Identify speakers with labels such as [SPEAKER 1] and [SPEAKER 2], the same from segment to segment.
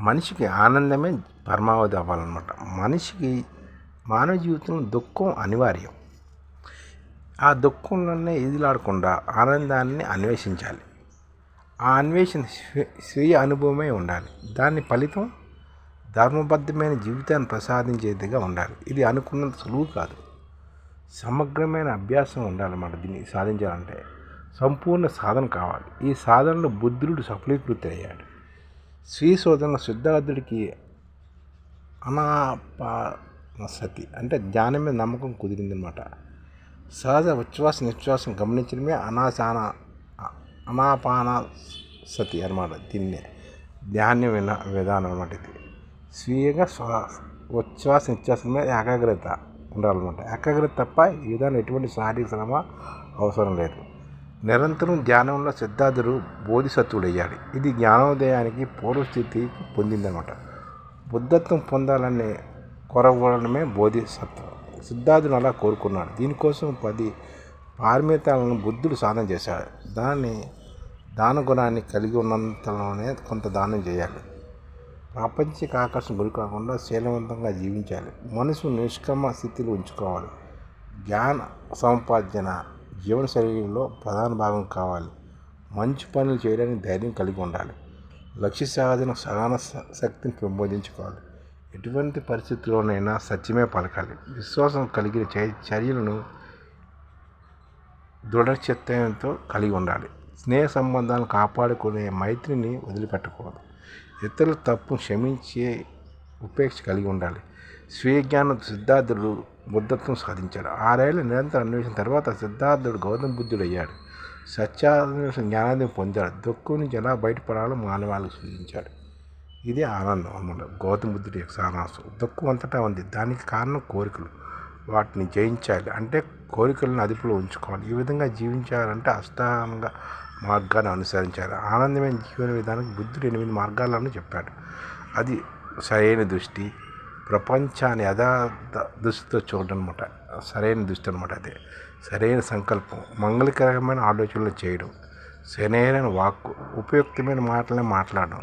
[SPEAKER 1] మనిషికి ఆనందమే పరమావధి అవ్వాలన్నమాట. మనిషికి మానవ జీవితంలో దుఃఖం అనివార్యం. ఆ దుఃఖంలోనే ఎదిలాడకుండా ఆనందాన్ని అన్వేషించాలి. ఆ అన్వేషణ స్వీయ అనుభవమే ఉండాలి. దాని ఫలితం ధర్మబద్ధమైన జీవితాన్ని ప్రసాదించేదిగా ఉండాలి. ఇది అనుకున్నంత సులువు కాదు. సమగ్రమైన అభ్యాసం ఉండాలన్నమాట దీన్ని సాధించాలంటే. సంపూర్ణ సాధన కావాలి. ఈ సాధనలో బుద్ధుడు సఫలీకృతి అయ్యాడు శ్రీ శోధన సిద్ధార్థుడికి అనాపానసతి అంటే ధ్యానం మీద నమ్మకం కుదిరిందనమాట సహజ ఉచ్ఛ్వాస నిశ్వాసం గమనించడమే అనాశాన అనాపాన సతి అనమాట దీన్ని. ధ్యాన విన విధానం అనమాట ఇది. స్వీయంగా శ్వాస ఉచ్ఛ్వాస నిశ్వాసం మీద ఏకాగ్రత ఉండాలన్నమాట. ఏకాగ్రత తప్ప ఈ విధానం ఎటువంటి శారీరక శ్రమ అవసరం లేదు. నిరంతరం ధ్యానంలో సిద్ధార్థుడు బోధిసత్వుడయ్యాడు ఇది జ్ఞానోదయానికి పూర్వస్థితి పొందిందనమాట. బుద్ధత్వం పొందాలనే కొరవడమే బోధిసత్వం. సిద్ధార్థుడు అలా కోరుకున్నాడు. దీనికోసం పది పార్మితాలను బుద్ధుడు సాధన చేశాడు. దాన్ని దాన గుణాన్ని కలిగి ఉన్నంతలోనే కొంత దానం చేయాలి. ప్రాపంచిక ఆకర్షణ గురి కాకుండా శీలవంతంగా జీవించాలి. మనసు నిష్కమ స్థితిలో ఉంచుకోవాలి. జ్ఞాన సంపాదన జీవన శైలిలో ప్రధాన భాగం కావాలి. మంచి పనులు చేయడానికి ధైర్యం కలిగి ఉండాలి. లక్ష్య సాధన సహన శక్తిని పెంపొందించుకోవాలి. ఎటువంటి పరిస్థితుల్లోనైనా సత్యమే పలకాలి. విశ్వాసం కలిగిన చర్యలను దృఢచిత్తంతో కలిగి ఉండాలి. స్నేహ సంబంధాలను కాపాడుకునే మైత్రిని వదిలిపెట్టకూడదు. ఇతరుల తప్పు క్షమించే ఉపేక్ష కలిగి ఉండాలి. స్వీయజ్ఞానం సిద్ధార్థుడు బుద్ధత్వం సాధించాడు. ఆరేళ్ళ నిరంతర అన్వేషణ తర్వాత సిద్ధార్థుడు గౌతమ బుద్ధుడు అయ్యాడు సత్యాన్వేషణ జ్ఞానాన్ని పొందాడు. దుఃఖం నుంచి ఎలా బయటపడాలో మానవాళికి సూచించాడు. ఇది ఆనందం అన్నమాట. గౌతమ బుద్ధుడి యొక్క సారాంశం. దుఃఖం అంతటా ఉంది. దానికి కారణం కోరికలు. వాటిని జయించాలి. అంటే కోరికలను అదుపులో ఉంచుకోవాలి. ఈ విధంగా జీవించాలంటే అష్టాంగ మార్గాన్ని అనుసరించాలి. ఆనందమైన జీవన విధానానికి బుద్ధుడు ఎనిమిది మార్గాలను చెప్పాడు. అది సరైన దృష్టి ప్రపంచాన్ని యథార్థ దృష్టితో చూడడం అనమాట సరైన దృష్టి అనమాట అదే. సరైన సంకల్పం మంగళకరమైన ఆలోచనలు చేయడం సరైన వాక్కు ఉపయుక్తమైన మాటలనే మాట్లాడడం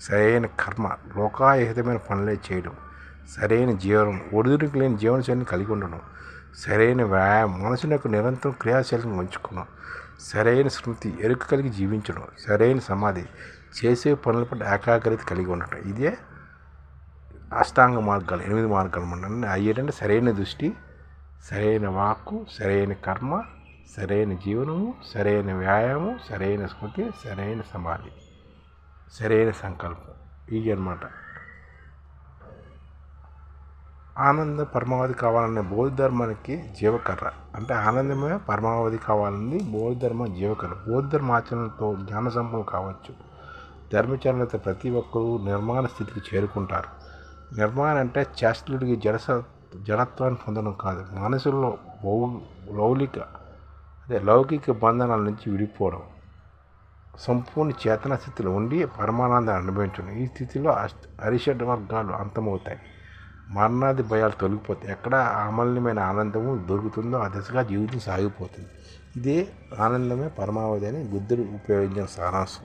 [SPEAKER 1] సరైన కర్మ లోకాయుతమైన పనులే చేయడం సరైన జీవనం ఒడిదుడికి లేని జీవనశైలిని కలిగి ఉండడం సరైన వ్యాయామం మనసునకు నిరంతరం క్రియాశీలంగా ఉంచుకోవడం సరైన స్మృతి ఎరుక కలిగి జీవించడం సరైన సమాధి చేసే పనుల పట్ల ఏకాగ్రత కలిగి ఉండటం. ఇదే అష్టాంగ మార్గాలు ఎనిమిది మార్గాలు అన్నమాట అయ్యేటంటే సరైన దృష్టి సరైన వాక్కు సరైన కర్మ సరైన జీవనము సరైన వ్యాయామం సరైన స్మృతి సరైన సమాధి సరైన సంకల్పం. ఇవి అనమాట ఆనంద పరమావధి కావాలనే బౌద్ధ ధర్మానికి జీవకర్ర. అంటే ఆనందమే పరమావధి కావాలని బౌద్ధ జీవకర్ర. బౌద్ధ ఆచరణతో జ్ఞాన సంపన్నం కావచ్చు. ధర్మచరణతో ప్రతి ఒక్కరూ నిర్మాణ స్థితికి చేరుకుంటారు. నిర్మాణం అంటే చేష్టలుడికి జడస జడత్వాన్ని పొందడం కాదు. మనసులో భౌ లౌలిక అదే లౌకిక బంధనాల నుంచి విడిపోవడం సంపూర్ణ చేతన స్థితిలో ఉండి పరమానందాన్ని అనుభవించడం. ఈ స్థితిలో అరిషడ్ వర్గాలు అంతమవుతాయి. మరణాది భయాలు తొలగిపోతాయి. ఎక్కడ అమల్యమైన ఆనందము దొరుకుతుందో ఆ దిశగా జీవితం సాగిపోతుంది. ఇదే ఆనందమే పరమావధి అని బుద్ధుడు ఉపయోగించిన సారాంశం.